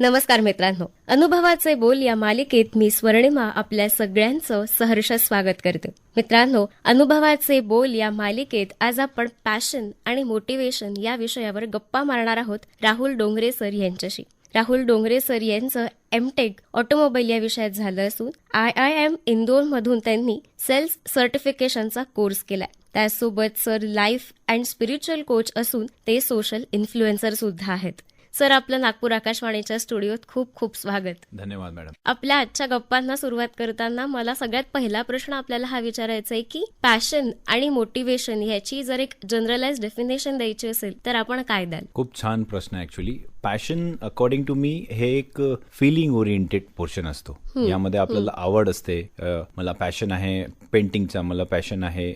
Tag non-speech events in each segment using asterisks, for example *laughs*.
नमस्कार मित्रांनो. अनुभवाचे बोल या मालिकेत मी स्वर्णिमा आपल्या सगळ्यांचं सहर्ष स्वागत करते. मित्रांनो अनुभवाचे बोल या मालिकेत आज आपण पॅशन आणि मोटिवेशन या विषयावर गप्पा मारणार आहोत राहुल डोंगरे सर यांच्याशी. राहुल डोंगरे सर यांचं एमटेक ऑटोमोबाईल या विषयात झालं असून आय आय एम इंदोर मधून त्यांनी सेल्स सर्टिफिकेशनचा कोर्स केलाय. त्यासोबत sir life and spiritual coach असून ते सोशल इन्फ्लुएन्सर सुद्धा आहेत. सर आपलं नागपूर आकाशवाणीच्या स्टुडिओत खूप खूप स्वागत. धन्यवाद मॅडम. आपल्या आजच्या गप्पांना सुरुवात करताना मला सगळ्यात पहिला प्रश्न आपल्याला हा विचारायचा आहे की पॅशन आणि मोटिवेशन ह्याची जर एक जनरलाइज डेफिनेशन द्यायची असेल तर आपण काय द्याल? खूप छान प्रश्न actually passion according to me हे एक फिलिंग ओरिएंटेड पोर्शन असतो. यामध्ये आपल्याला आवड असते. मला पॅशन आहे पेंटिंगचा मला पॅशन आहे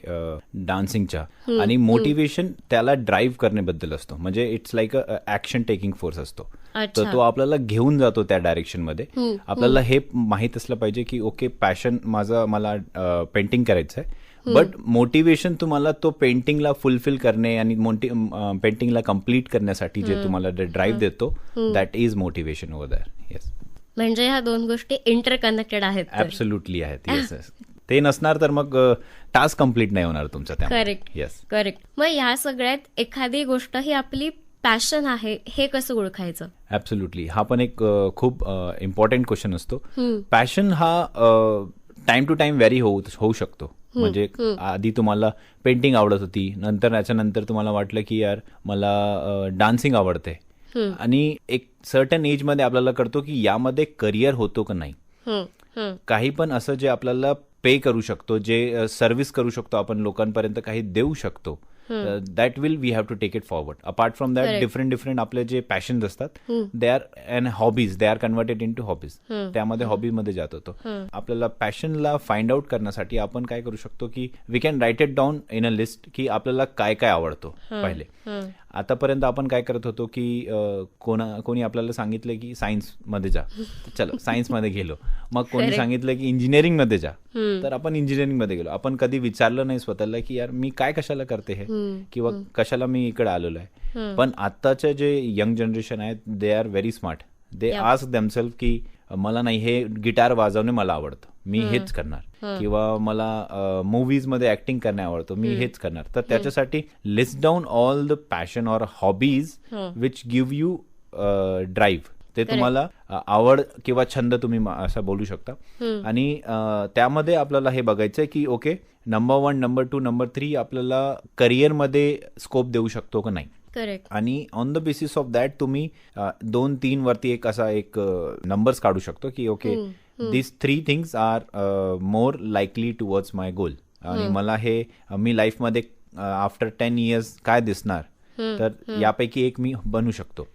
डान्सिंगचा आणि मोटिवेशन त्याला ड्राईव्ह करण्याबद्दल असतो. म्हणजे it's like a action taking force असतो. तर तो आपल्याला घेऊन जातो त्या डायरेक्शनमध्ये. आपल्याला हे माहीत असलं पाहिजे की ओके पॅशन माझं मला पेंटिंग करायचं आहे बट मोटिवेशन तुम्हाला तो पेंटिंगला फुलफिल करणे आणि पेंटिंगला कंप्लीट करण्यासाठी जे तुम्हाला ड्राईव्ह देतो that is motivation over there yes म्हणजे ह्या दोन गोष्टी इंटरकनेक्टेड आहेत. ऍब्सोल्युटली आहेत. येस ते नसणार तर मग टास्क कंप्लीट नाही होणार तुमचा त्या करेक्ट येस करेक्ट मग ह्या सगळ्यात एखादी गोष्ट ही आपली पॅशन आहे हे कसं ओळखायचं? ऍब्सोल्युटली हा पण एक खूप इम्पॉर्टंट क्वेश्चन असतो. पॅशन हा टाइम टू टाइम व्हॅरी होऊ होऊ शकतो. म्हणजे आधी तुम्हाला पेंटिंग आवडत होती नंतर त्याच्यानंतर तुम्हाला वाटलं की यार मला डान्सिंग आवडते आणि एक सर्टन एजमध्ये आपल्याला कळतो की यामध्ये करिअर होतो का नाही. काही पण असं जे आपल्याला पे करू शकतो जे सर्व्हिस करू शकतो आपण लोकांपर्यंत काही देऊ शकतो that will we have to take it forward apart from that. Different different आपले जे पॅशन्स असतात they are and hobbies they are converted into hobbies त्यामध्ये हॉबीमध्ये जात होतो. आपल्याला पॅशनला फाइंड आउट करण्यासाठी आपण काय करू शकतो की we can write it down in a list की आपल्याला काय काय आवडतो पहिले. आतापर्यंत आपण काय करत होतो की कोणा कोणी आपल्याला सांगितलं की सायन्समध्ये जा. चलो सायन्समध्ये गेलो. मग कोणी. सांगितलं की इंजिनिअरिंगमध्ये जा. तर आपण इंजिनिअरिंगमध्ये गेलो. आपण कधी विचारलं नाही स्वतःला की यार मी काय कशाला करते हे? किंवा कशाला मी इकडे आलेलो आहे? पण आताचे जे यंग जनरेशन आहेत they are very smart they. Ask themselves की मला नाही हे गिटार वाजवणे मला आवडतं. मी हेच करणार. किंवा मला मूवीजमध्ये ऍक्टिंग करणे आवडतं. मी हेच करणार. तर त्याच्यासाठी list down all the passion or hobbies which give you drive ते तुम्हाला आवड किंवा छंद तुम्ही असं बोलू शकता. आणि त्यामध्ये आपल्याला हे बघायचं की okay number one number two number three आपल्याला करिअरमध्ये स्कोप देऊ शकतो का नाही? करेक्ट आणि on the basis of that तुम्ही दोन तीन वरती एक असा एक नंबर्स काढू शकतो की okay this three things are more likely towards my goal आणि मला हे मी लाईफमध्ये आफ्टर टेन इयर्स काय दिसणार? तर यापैकी एक मी बनू शकतो.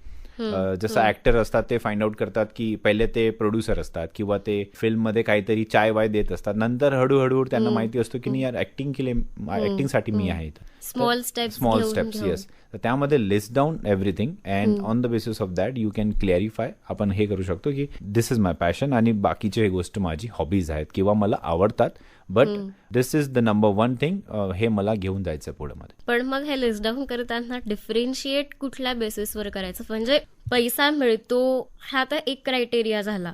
जसं ऍक्टर असतात ते फाइंड आउट करतात की पहिले ते प्रोड्युसर असतात किंवा ते फिल्ममध्ये काहीतरी चाय वाय देत असतात. नंतर हळूहळू त्यांना माहिती असतो की नाही यार ऍक्टिंग केले ऍक्टिंगसाठी मी आहे. Small steps small steps yes तर त्यामध्ये list down everything and on the basis of that you can clarify आपण हे करू शकतो की दिस इज माय पॅशन आणि बाकीचे हे गोष्ट माझी हॉबीज आहेत किंवा मला आवडतात. But this is the number one thing हे मला घेऊन जायचं पुढे मध्ये पण मग हे लिस्ट डाऊन करताना डिफरेन्शिएट कुठल्या बेसिसवर करायचं? म्हणजे पैसा मिळतो हा तर एक क्रायटेरिया झाला.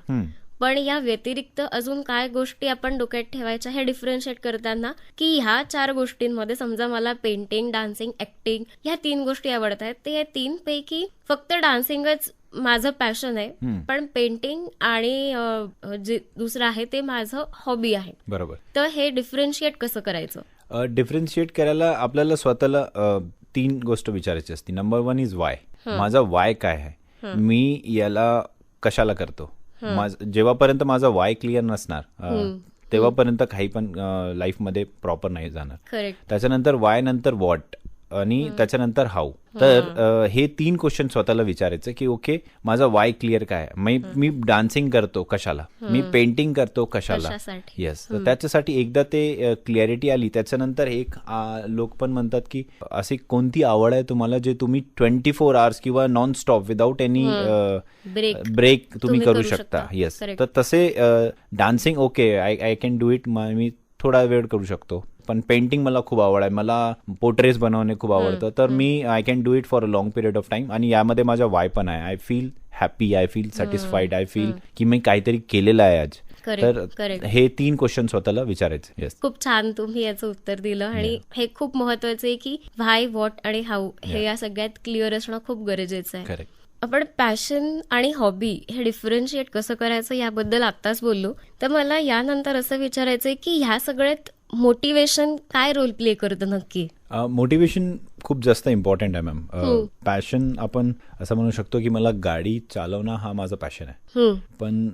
पण या व्यतिरिक्त अजून काय गोष्टी आपण डोक्यात ठेवायच्या हे डिफरन्शिएट करताना? की ह्या चार गोष्टींमध्ये समजा मला पेंटिंग डान्सिंग ऍक्टिंग ह्या तीन गोष्टी आवडत आहेत ते या तीन पैकी फक्त डान्सिंगच माझं पॅशन आहे. पण पेंटिंग आणि जे दुसरं आहे ते माझं हॉबी आहे. बरोबर. तर हे डिफरन्शिएट कसं करायचं? डिफरन्शिएट करायला आपल्याला स्वतःला तीन गोष्ट विचारायची असते. नंबर वन इज वाय माझा वाय काय आहे? मी याला कशाला करतो? माझ- जेव्हापर्यंत माझा वाय क्लिअर नसणार तेव्हापर्यंत काही पण लाईफमध्ये प्रॉपर नाही जाणार. त्याच्यानंतर वाय नंतर वॉट आणि त्याच्यानंतर हाऊ तर हे तीन क्वेश्चन स्वतःला विचारायचं की ओके माझा वाय क्लिअर काय? मी मी डान्सिंग करतो कशाला? मी पेंटिंग करतो कशाला? येस तर त्याच्यासाठी एकदा ते क्लिअरिटी आली. त्याच्यानंतर एक लोक पण म्हणतात की अशी कोणती आवड आहे तुम्हाला जे तुम्ही ट्वेंटी फोर आवर्स किंवा non stop without any. Break तुम्ही करू शकता. येस. तर तसे dancing okay I I can do it मी थोडा वेळ करू शकतो. पण पेंटिंग मला खूप आवड आहे. मला पोर्ट्रेस बनवणे खूप आवडतं. तर मी I can do it for a long period of time आणि यामध्ये माझा वाय पण आहे. I feel happy I feel satisfied I feel की मी काहीतरी केलेलं आहे आज. तर. हे तीन क्वेश्चन स्वतःला विचारायचे. खूप छान तुम्ही याचं उत्तर दिलं आणि हे खूप महत्वाचं आहे की व्हाय व्हॉट आणि हाऊ हे या सगळ्यात क्लिअर असणं खूप गरजेचं आहे. आपण पॅशन आणि हॉबी हे डिफरन्शिएट कसं करायचं याबद्दल आत्ताच बोललो. तर मला यानंतर असं विचारायचंय की ह्या सगळ्यात मोटिवेशन काय रोल प्ले करतं नक्की? मोटिवेशन खूप जास्त इम्पॉर्टंट आहे मॅम पॅशन आपण असं म्हणू शकतो की मला गाडी चालवणं हा माझा पॅशन आहे. पण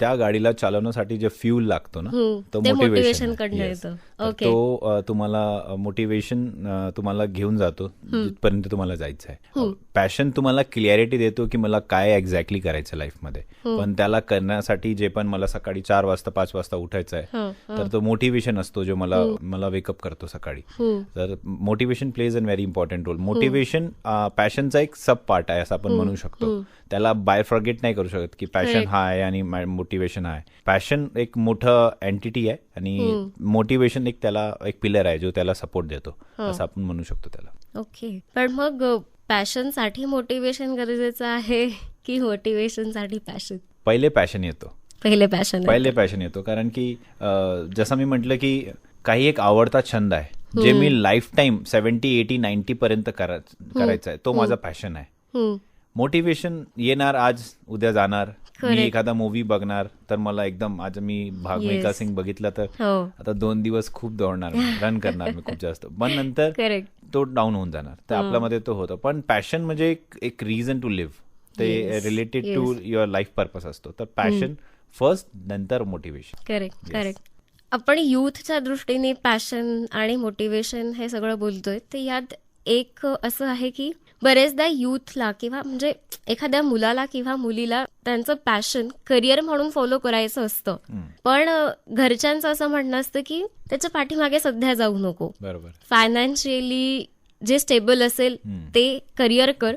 त्या गाडीला चालवण्यासाठी जे फ्यूल लागतो ना. तो मोटिवेशन. तो तुम्हाला मोटिवेशन तुम्हाला घेऊन जातो जिथपर्यंत तुम्हाला जायचं आहे. पॅशन तुम्हाला क्लिअरिटी देतो की मला काय एक्झॅक्टली करायचं लाईफमध्ये पण त्याला करण्यासाठी जे पण मला सकाळी चार वाजता पाच वाजता उठायचं आहे तर तो मोटिवेशन असतो जो मला मला वेकअप करतो सकाळी. तर motivation plays an very important role motivation पॅशनचा एक सब पार्ट आहे असं आपण म्हणू शकतो. त्याला बाय फॉरगेट नाही करू शकत की पॅशन हा आहे आणि मोटिवेशन आहे. पॅशन एक मोठं एंटिटी आहे आणि मोटिवेशन एक त्याला एक पिलर आहे जो त्याला सपोर्ट देतो. असं आपण म्हणू शकतो त्याला. ओके पण मग पॅशनसाठी मोटिवेशन गरजेचं आहे की मोटिवेशनसाठी पॅशन पहिले पॅशन येतो. पहिले पॅशन पहिले पॅशन येतो. कारण की जसं मी म्हटलं की काही एक आवडता छंद आहे जे मी life time seventy eighty ninety पर्यंत करा- करायचा आहे तो माझा पॅशन आहे. मोटिवेशन येणार आज उद्या जाणार. मी. एखादा मूवी बघणार तर मला एकदम आज मी भाग Yes. मिल्खा सिंग बघितला तर हो. आता दोन दिवस खूप दौडणार रन *laughs* करणार मी खूप जास्त. पण नंतर करेक्ट तो डाऊन होऊन जाणार. तर आपल्यामध्ये तो होतो. पण पॅशन म्हणजे एक एक रिझन टू लिव्ह ते related to your life purpose असतो. तर पॅशन फर्स्ट नंतर मोटिवेशन करेक्ट करेक्ट आपण युथच्या दृष्टीने पॅशन आणि मोटिवेशन हे सगळं बोलतोय. तर यात एक असं आहे की बरेचदा युथला किंवा म्हणजे एखाद्या मुलाला किंवा मुलीला त्यांचं पॅशन करिअर म्हणून फॉलो करायचं असतं. पण घरच्यांचं असं म्हणणं असतं की त्याच्या पाठीमागे सध्या जाऊ नको. बरोबर. फायनान्शियली जे स्टेबल असेल ते करिअर कर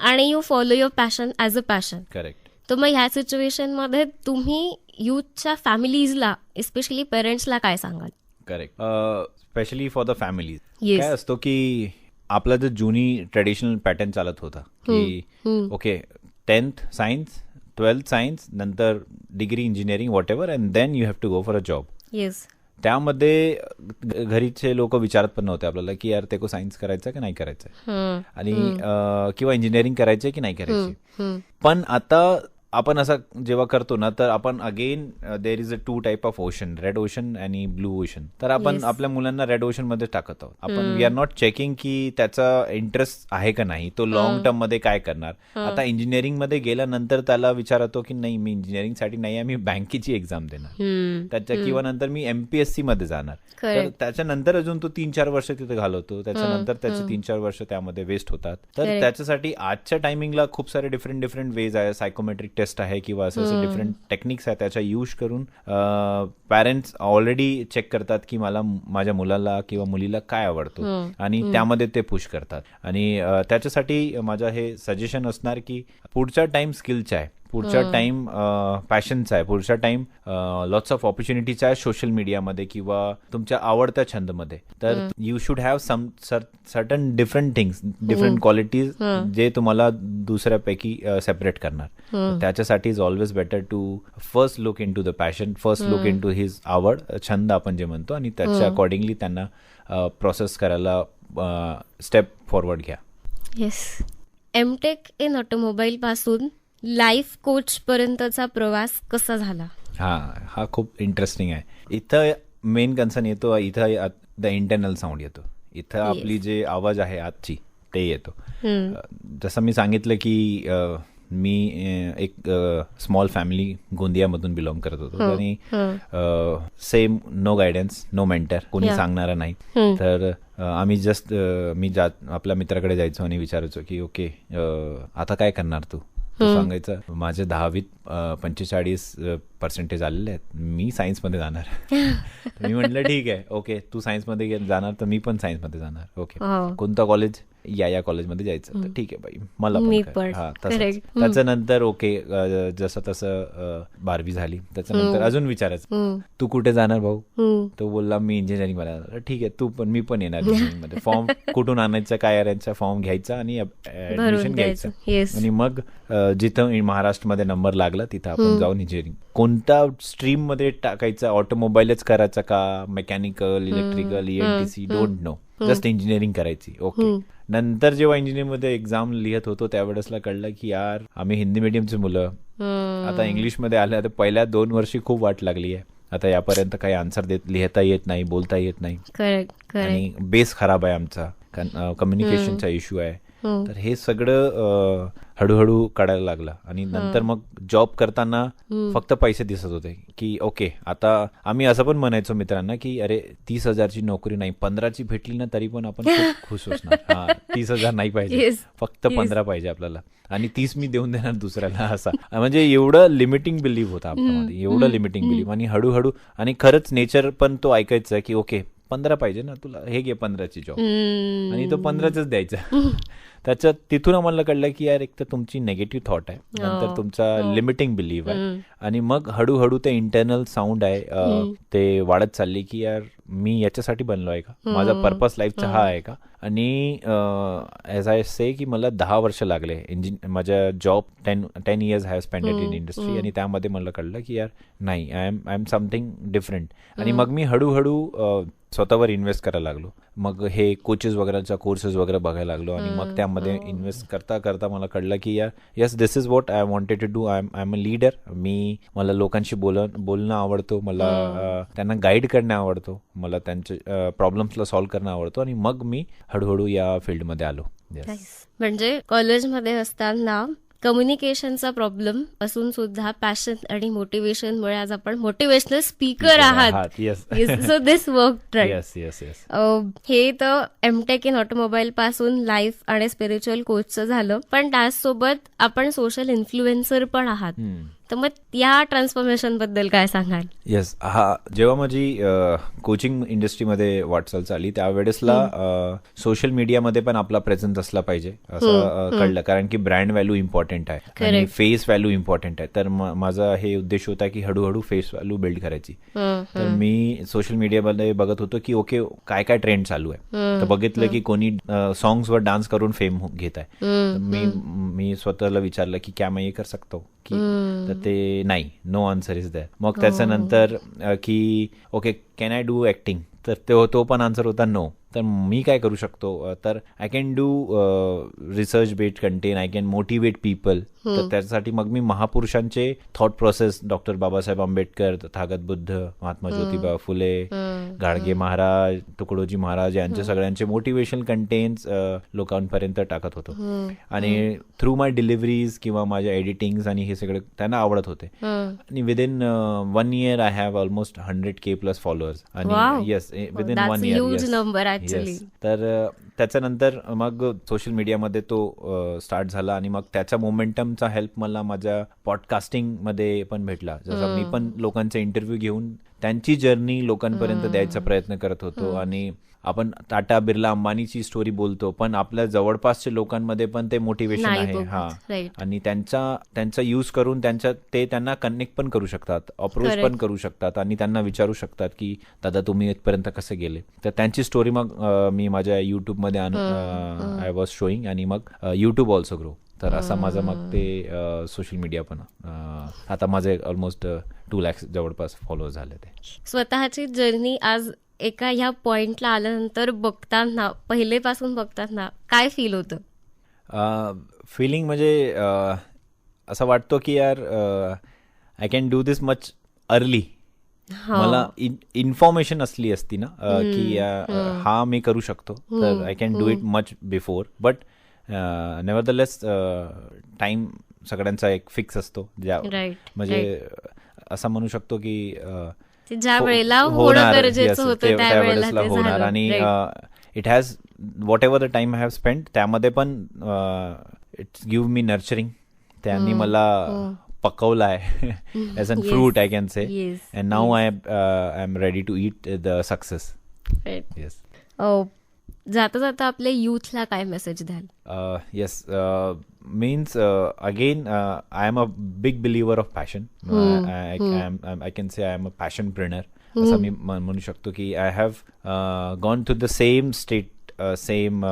आणि you follow your passion as a passion correct तर मग ह्या सिच्युएशनमध्ये तुम्ही युथच्या फॅमिलीजला एस्पेशली पेरेंट्सला काय सांगाल? Correct specially for the family Yes. काय असतो की आपला जो जुनी ट्रेडिशनल पॅटर्न चालत होता की okay tenth science twelfth science नंतर degree engineering whatever and then you have to go for a job yes त्यामध्ये घरीचे लोक विचारत पण नव्हते आपल्याला की यार ते को सायन्स करायचं की नाही करायचं आणि किंवा इंजिनिअरिंग करायचे की नाही करायची पण आता आपण असं जेव्हा करतो ना तर आपण again there is a two type of ocean red ocean आणि ब्लू ओशन तर आपण. आपल्या मुलांना रेड ओशनमध्ये टाकत आहोत. आपण वी आर नॉट चेकिंग की त्याचा इंटरेस्ट आहे का नाही तो लॉंग टर्ममध्ये काय करणार. आता इंजिनिअरिंगमध्ये गेल्यानंतर त्याला विचार येतो की नाही मी इंजिनिअरिंगसाठी नाही आहे मी बँकेची एक्झाम देणार. त्याच्या किंवा नंतर मी एमपीएससी मध्ये जाणार. तर. त्याच्यानंतर अजून तो तीन चार वर्ष तिथे घालवतो. त्याच्यानंतर त्याचे तीन चार वर्ष त्यामध्ये वेस्ट होतात. तर. त्याच्यासाठी आजच्या टायमिंगला खूप सारे डिफरंट डिफरंट वेज आहे. सायकोमेट्रिक टेस्ट आहे किंवा असं असं डिफरंट टेक्निक्स आहे त्याचा यूज करून पॅरेंट्स ऑलरेडी चेक करतात की मला माझ्या मुलाला किंवा मुलीला काय आवडतो. आणि त्यामध्ये ते पुश करतात. आणि त्याच्यासाठी माझं हे सजेशन असणार की पुढचा टाइम स्किलचा आहे. पुढचा टाइम पॅशनचा आहे. पुढचा टाइम लॉट्स ऑफ ऑपॉर्च्युनिटीचा आहे सोशल मीडियामध्ये किंवा तुमच्या आवडत्या छंदमध्ये. तर you should have some certain different things different qualities जे तुम्हाला दुसऱ्यापैकी सेपरेट करणार. त्याच्यासाठी is always better to first look into the passion first look into his आवड छंद आपण जे म्हणतो आणि त्याच्या अकॉर्डिंगली त्यांना प्रोसेस करायला स्टेप फॉरवर्ड घ्या. येस एमटेक इन ऑटोमोबाईल पासून लाईफ कोच पर्यंतचा प्रवास कसा झाला? हा हा खूप इंटरेस्टिंग आहे. इथं मेन कन्सर्न येतो इथं द इंटरनल साऊंड येतो. इथं आपली जे आवाज आहे आजची ते येतो. जसं मी सांगितलं की मी एक स्मॉल फॅमिली गोंदियामधून बिलॉंग करत होतो. आणि same no guidance no mentor कोणी. सांगणारं नाही. तर आम्ही जस्ट मी जात आपल्या मित्राकडे जायचो आणि विचारायचो की ओके आता काय करणार तू? तो सांगायचं माझे दहावीत पंचेचाळीस पर्सेंटेज आलेले आहेत. मी सायन्समध्ये जाणार. *laughs* मी म्हटलं ठीक आहे. ओके तू सायन्समध्ये जाणार तर मी पण सायन्समध्ये जाणार. ओके हो. कोणतं कॉलेज या या कॉलेजमध्ये जायचं तर ठीक आहे बाई. मला पण. हा. त्याच्यानंतर ओके जसं तसं बारावी झाली. त्याच्यानंतर अजून विचारायचं. तू कुठे जाणार भाऊ. तो बोलला मी इंजिनिअरिंगमध्ये ठीक आहे तू पण मी पण येणार इंजिनिअरिंगमध्ये. *laughs* फॉर्म कुठून आणायचा काय यांचा फॉर्म घ्यायचा आणि ऍडमिशन घ्यायचं. आणि मग जिथं महाराष्ट्रामध्ये नंबर लागला तिथं आपण जाऊन इंजिनिअरिंग कोणत्या स्ट्रीममध्ये टाकायचं? ऑटोमोबाईलच करायचं का? Mechanical electrical ENTC don't know just engineering करायची. ओके नंतर जेव्हा इंजिनिअरिंगमध्ये एक्झाम लिहित होतो त्यावेळेसला कळलं की यार आम्ही हिंदी mediumची मुलं. आता इंग्लिशमध्ये आलं आता पहिल्या दोन वर्षी खूप वाट लागली आहे आता यापर्यंत काही आन्सर देत लिहिता येत नाही बोलता येत नाही. आणि बेस खराब आहे आमचा. कम्युनिकेशनचा इश्यू आहे. तर हे सगळं हळूहळू काढायला लागलं. आणि नंतर मग जॉब करताना फक्त पैसे दिसत होते की ओके आता आम्ही असं पण म्हणायचो मित्रांना की अरे तीस हजारची नोकरी नाही पंधराची भेटली ना तरी पण आपण खूप *laughs* खुश असणार. हा तीस हजार नाही पाहिजे. फक्त पंधरा पाहिजे आपल्याला. आणि तीस मी देऊन देणार दुसऱ्याला असा. म्हणजे एवढं लिमिटिंग बिलीव्ह होता आपल्यामध्ये. एवढं लिमिटिंग बिलीव्ह आणि हळूहळू आणि खरंच नेचर पण तो ऐकायचा की ओके पंधरा पाहिजे ना तुला. हे घे पंधराची जॉब. आणि तो पंधराच द्यायचा. *laughs* त्याच्यात तिथून आम्हाला कळलं की यार एक तर तुमची नेगेटिव्ह थॉट आहे. नंतर तुमचा लिमिटिंग बिलीव्ह आहे. आणि मग हळूहळू ते इंटरनल साऊंड आहे ते वाढत चालली की यार मी याच्यासाठी बनलो आहे का? माझा पर्पज लाईफचा हा. आहे का? आणि एज आय से की मला दहा वर्ष लागले. इंजिन माझ्या job ten ten years have spended in industry आणि त्यामध्ये मला कळलं की यार नाही I am I am something different आणि मग मी हळूहळू स्वतःवर इन्व्हेस्ट करायला लागलो. मग हे कोचेस वगैरेचा कोर्सेस वगैरे बघायला लागलो आणि मग त्यामध्ये इन्व्हेस्ट करता करता मला कळलं की यार yes this is what I wanted to do I I am a leader मी मला लोकांशी बोल बोलणं आवडतो. मला अ, त्यांना गाईड करणं आवडतो. मला त्यांच्या प्रॉब्लेम्सला सॉल्व्ह करणं आवडतो. आणि मग मी हळूहळू या फील्डमध्ये आलो. म्हणजे कॉलेजमध्ये असताना कम्युनिकेशनचा प्रॉब्लेम असून सुद्धा पॅशन आणि मोटिवेशनमुळे आज आपण मोटिवेशनल स्पीकर आहात. सो दिस वर्क हे तर एमटेक इन ऑटोमोबाईल पासून लाईफ आणि स्पिरिच्युअल कोचचं झालं. पण त्याचसोबत आपण सोशल इन्फ्लुएन्सर पण आहात. तर मग या ट्रान्सफॉर्मेशनबद्दल काय सांगाल? येस हा जेव्हा माझी कोचिंग इंडस्ट्रीमध्ये वाटचाल चालली त्यावेळेसला सोशल मीडियामध्ये पण आपला प्रेझेन्स असला पाहिजे असं कळलं. कारण की ब्रँड व्हॅल्यू इम्पॉर्टंट आहे. आणि फेस व्हॅल्यू इम्पॉर्टंट आहे. तर माझा हे उद्देश होता की हळूहळू फेस व्हॅल्यू बिल्ड करायची. तर मी सोशल मीडियामध्ये बघत होतो की ओके काय काय ट्रेंड चालू आहे. तर बघितलं की कोणी सॉंग्स वर डान्स करून फेम घेत आहे. मी मी स्वतःला विचारलं की क्या मैं ये कर सकता हूँ? की ते नाही. नो आन्सर इज दॅर मग त्याच्यानंतर अ, की okay can I do acting तर तो तो पण आन्सर होता नो तर मी काय करू शकतो? तर I can do research based content I can motivate people तर त्यासाठी मग मी महापुरुषांचे thought process doctor Babasaheb Ambedkar Tathagat Buddha Mahatma Jyotiba Phule Gadge Maharaj Tukdoji Maharaj यांचे सगळ्यांचे मोटिवेशन कंटेन्स लोकांपर्यंत टाकत होतो. आणि थ्रू माय डिलिव्हरीज किंवा माझ्या एडिटिंग आणि हे सगळे त्यांना आवडत होते. आणि within one year I have almost hundred K plus followers. आणि येस विदिन वन इयर. तर त्याच्यानंतर मग सोशल मीडियामध्ये तो स्टार्ट झाला आणि मग त्याच्या मोमेंटमचा हेल्प मला माझ्या पॉडकास्टिंगमध्ये पण भेटला. जसं मी पण लोकांचे इंटरव्ह्यू घेऊन त्यांची जर्नी लोकांपर्यंत द्यायचा प्रयत्न करत होतो आणि आपण टाटा बिर्ला अंबानीची स्टोरी बोलतो पण आपल्या जवळपासच्या लोकांमध्ये पण ते मोटिवेशन आहे हा. आणि त्यांचा त्यांचा यूज करून त्यांच्या ते त्यांना कनेक्ट पण करू शकतात अप्रोच. पण करू शकतात आणि त्यांना विचारू शकतात की दादा तुम्ही इथपर्यंत कसे गेले? तर त्यांची स्टोरी मग मी माझ्या युट्यूबमध्ये आय वॉज शोईंग आणि मग युट्यूब ऑल्सो ग्रो तर असा माझा मग ते सोशल मीडिया पण आता माझे ऑलमोस्ट टू लॅक्स जवळपास फॉलो झाले ते. स्वतःची जर्नी आज एका ह्या पॉइंटला आल्यानंतर बघताना पहिलेपासून बघताना काय फील होतं? फिलिंग म्हणजे असं वाटतो की यार I can do this much early मला इन्फॉर्मेशन असली असती ना की हा मी करू शकतो तर I can do it much before but nevertheless time सगळ्यांचा एक फिक्स असतो. ज्या म्हणजे असं म्हणू शकतो की ते ज्या हो- वेळेला होणं गरजेचं होतं ते- त्या वेळेला त्यावेळेसला ते होणार. आणि. It has whatever the time I have spend त्यामध्ये पण इट्स गिव्ह मी नर्चरिंग त्यांनी मला पकवलं आहे as an fruit I can say and now I I am ready to eat the success. Yes जाता जाता आपल्या युथला काय मेसेज द्याल? I am a big believer of passion. I, I, I, am, I can say I am a passionpreneur. असं मी म- म्हणू शकतो की I have gone to the same state same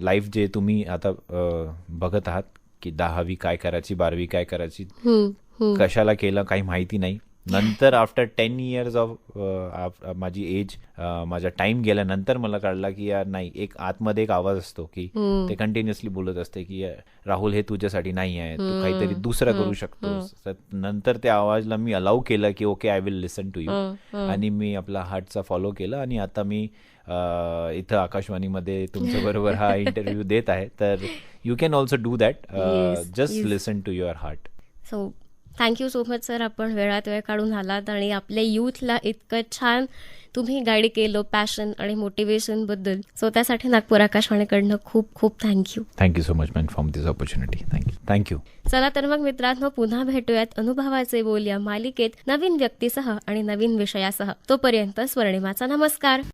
life जे तुम्ही आता uh, बघत आहात की दहावी काय करायची बारावी काय करायची कशाला केलं काही माहिती नाही. नंतर आफ्टर टेन इयर्स ऑफ माझी एज माझा टाइम गेल्यानंतर मला कळला की यार नाही एक आतमध्ये एक आवाज असतो की ते कंटिन्युअसली बोलत असते की "यार, राहुल हे तुझ्यासाठी नाही आहे तू काहीतरी दुसरं करू शकतोस. तर नंतर त्या आवाजला मी अलाव केलं की okay I will listen to you आणि मी आपला हार्टचा फॉलो केला आणि आता मी अ, इथं आकाशवाणीमध्ये तुमच्या बरोबर हा *laughs* इंटरव्ह्यू देत आहे. तर you can also do that just. Listen to your heart so thank you so much sir आपण वेळात वेळ काढून आलात आणि आपल्या युथला इतकं छान तुम्ही गाईड केलं पॅशन आणि मोटिवेशनबद्दल. सो त्यासाठी नागपूर आकाशवाणीकडनं खूप खूप thank you thank you so much man for this opportunity thank you thank you चला तर मग मित्रांनो पुन्हा भेटूयात अनुभवाचे बोल या मालिकेत नवीन व्यक्तीसह आणि नवीन विषयासह. तोपर्यंत स्वर्णिमाचा नमस्कार.